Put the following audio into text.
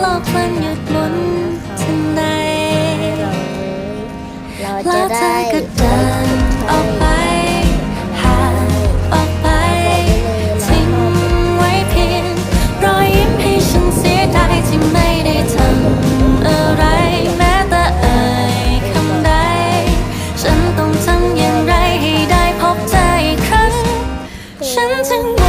โลกมันหยุดหมุนทันใดเราเธอกรเดินออกไปห่างออกไป ทิ้งไว้เพียงรอยยิ้มให้ฉันเสียดายที่ไม่ได้ทำอะไรแม้แต่เอ่ยคำใด ฉันต้องทำอย่างไรให้ได้พบเธออีกครั้ง ฉันจึง